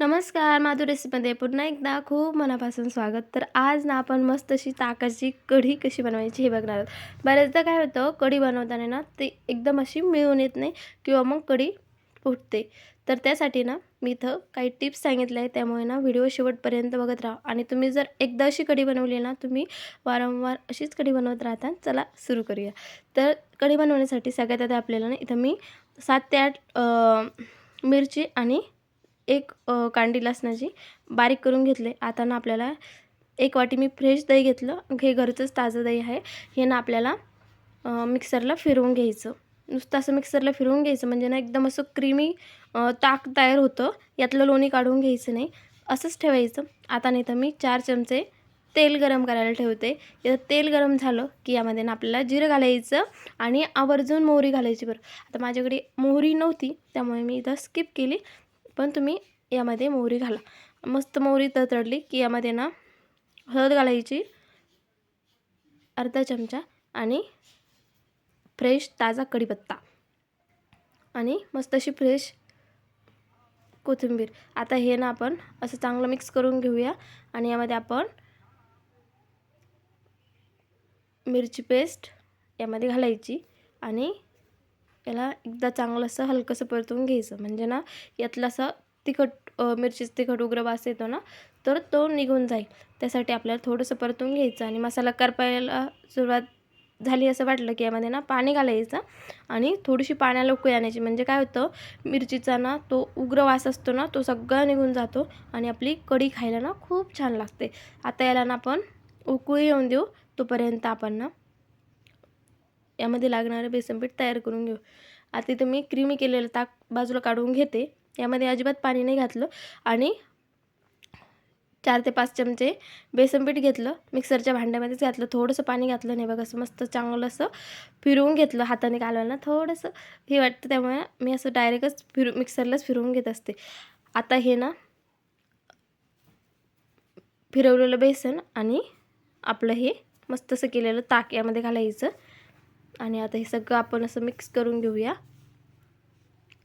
नमस्कार माधु रेसिपीमध्ये पुन्हा एकदा खूप मनापासून स्वागत. तर आज ना आपण मस्त अशी ताकाची कढी कशी बनवायची हे बघणार आहोत. बऱ्याचदा काय होतं कढी बनवताना ना ते एकदम अशी मिळून येत नाही किंवा मग कढी फुटते. तर त्यासाठी ना मी इथं काही टिप्स सांगितले आहे त्यामुळे ना व्हिडिओ शेवटपर्यंत बघत राहा. आणि तुम्ही जर एकदा अशी कढी बनवली ना तुम्ही वारंवार अशीच कढी बनवत राहता चला सुरू करूया. तर कढी बनवण्यासाठी सगळ्यात आधी आपल्याला ना इथं मी सात ते आठ मिरची आणि एक कांडी लसणाची बारीक करून घेतले. आता ना आपल्याला एक वाटी मी फ्रेश दही घेतलं. हे घरचंच ताजं दही आहे. हे ना आपल्याला मिक्सरला फिरवून घ्यायचं. नुसतं असं मिक्सरला फिरवून घ्यायचं. म्हणजे ना एकदम असं क्रीमी ताक तयार होतं. यातलं लोणी काढून घ्यायचं नाही. असंच ठेवायचं. आता नाही तर मी चार चमचे तेल गरम करायला ठेवते. याचं तेल गरम झालं की यामध्ये ना आपल्याला जिरं घालायचं आणि आवर्जून मोहरी घालायची बरं. आता माझ्याकडे मोहरी नव्हती. त्यामुळे मी इथं स्किप केली. पण तुम्ही यामध्ये मोहरी घाला. मस्त मोहरी तडतडली की यामध्ये ना हळद घालायची अर्धा चमचा आणि फ्रेश ताजा कढीपत्ता. आणि मस्त अशी फ्रेश कोथिंबीर. आता हे ना आपण असं चांगलं मिक्स करून घेऊया आणि यामध्ये आपण मिरची पेस्ट यामध्ये घालायची आणि याला एकदा चांगलं असं हलकंसं परतून घ्यायचं. म्हणजे ना यातलं असं तिखट मिरचीच मिरचीचं तिखट उग्र वास येतो ना तर तो निघून जाईल. त्यासाठी आपल्याला थोडंसं परतून घ्यायचं आणि मसाला करपायला सुरुवात झाली असं वाटलं की यामध्ये ना पाणी घालायचं आणि थोडीशी पाण्याला उकळी आणायची. म्हणजे काय होतं मिरचीचा ना तो उग्र वास असतो ना तो सगळा निघून जातो आणि आपली कढी खायला ना खूप छान लागते. आता याला ना आपण उकळी येऊन देऊ तोपर्यंत आपण ना यामध्ये लागणारं बेसनपीठ तयार करून घेऊ. आता इथं मी क्रीमी केलेलं ताक बाजूला काढून घेते. यामध्ये अजिबात पाणी नाही घातलं आणि चार ते पाच चमचे बेसनपीठ घेतलं. मिक्सरच्या भांड्यामध्येच घातलं. थोडंसं पाणी घातलं नाही बघा असं मस्त चांगलं असं फिरवून घेतलं. हाताने कालवायला थोडंसं हे वाटतं त्यामुळे मी असं डायरेक्टच फिरू मिक्सरलाच फिरवून घेत असते. आता हे ना फिरवलेलं बेसन आणि आपलं हे मस्त असं केलेलं ताक यामध्ये घालायचं. आणि आता हे सगळं आपण असं मिक्स करून घेऊया.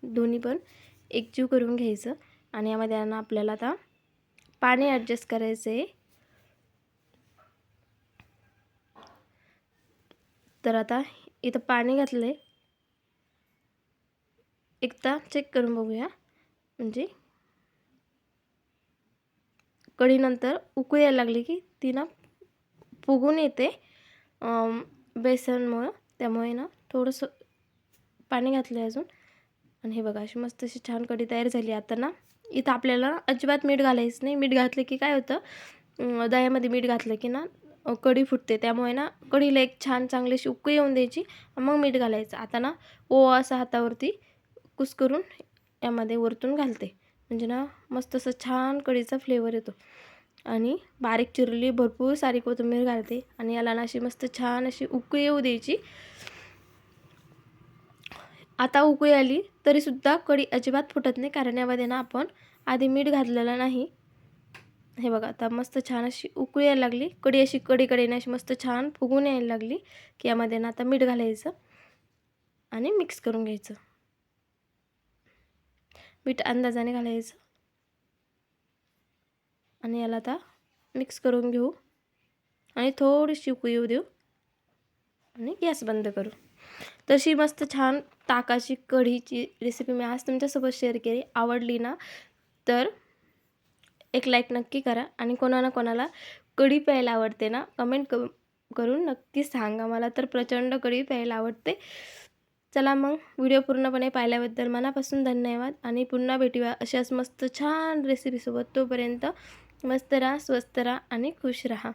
दोन्ही पण एकजीव करून घ्यायचं. आणि यामध्ये यांना आपल्याला आता पाणी ॲडजस्ट करायचं. आहे तर आता इथं पाणी घातलं आहे एकदा चेक करून बघूया. म्हणजे कढीनंतर उकळी यायला लागली की ती ना फुगून येते. बेसनमुळं. त्यामुळे ना थोडंसं पाणी घातलं आहे अजून. आणि हे बघा अशी मस्त अशी छान कढी तयार झाली. आता ना इथं आपल्याला अजिबात मीठ घालायचं नाही. मीठ घातलं की काय होतं दह्यामध्ये मीठ घातलं की ना कढी फुटते. त्यामुळे ना कढीला एक छान चांगली अशी उकळी येऊन द्यायची मग मीठ घालायचं. आता ना ओ असं हातावरती कुस्करून यामध्ये वरतून घालते. म्हणजे ना मस्त असं छान कढीचा फ्लेवर येतो. आणि बारीक चिरली भरपूर सारी कोथिंबीर घालते आणि याला ना अशी मस्त छान अशी उकळी येऊ द्यायची. आता उकळी आली तरीसुद्धा कढी अजिबात फुटत नाही कारण यामध्ये ना आपण आधी मीठ घातलेलं नाही. हे बघा आता मस्त छान अशी उकळी यायला लागली. कढी अशी कढी ना अशी मस्त छान फुगून यायला लागली की यामध्ये ना आता मीठ घालायचं आणि मिक्स करून घ्यायचं. मीठ अंदाजाने घालायचं. आणि याला आता मिक्स करून घेऊ. आणि थोडीशी उकळी येऊ देऊ. आणि गॅस बंद करू. तशी मस्त छान ताकाची कढीची रेसिपी मी आज तुमच्यासोबत शेअर केली. आवडली ना? तर एक लाईक नक्की करा. आणि कोणाला कोणाला कढी प्यायला आवडते ना कमेंट क करून नक्की सांगा मला. तर प्रचंड कढी प्यायला आवडते. चला मग व्हिडिओ पूर्णपणे पाहिल्याबद्दल मनापासून धन्यवाद. आणि पुन्हा भेटूया अशाच मस्त छान रेसिपीसोबत तोपर्यंत मस्त राहा स्वस्त राहा आणि खुश राहा.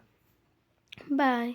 बाय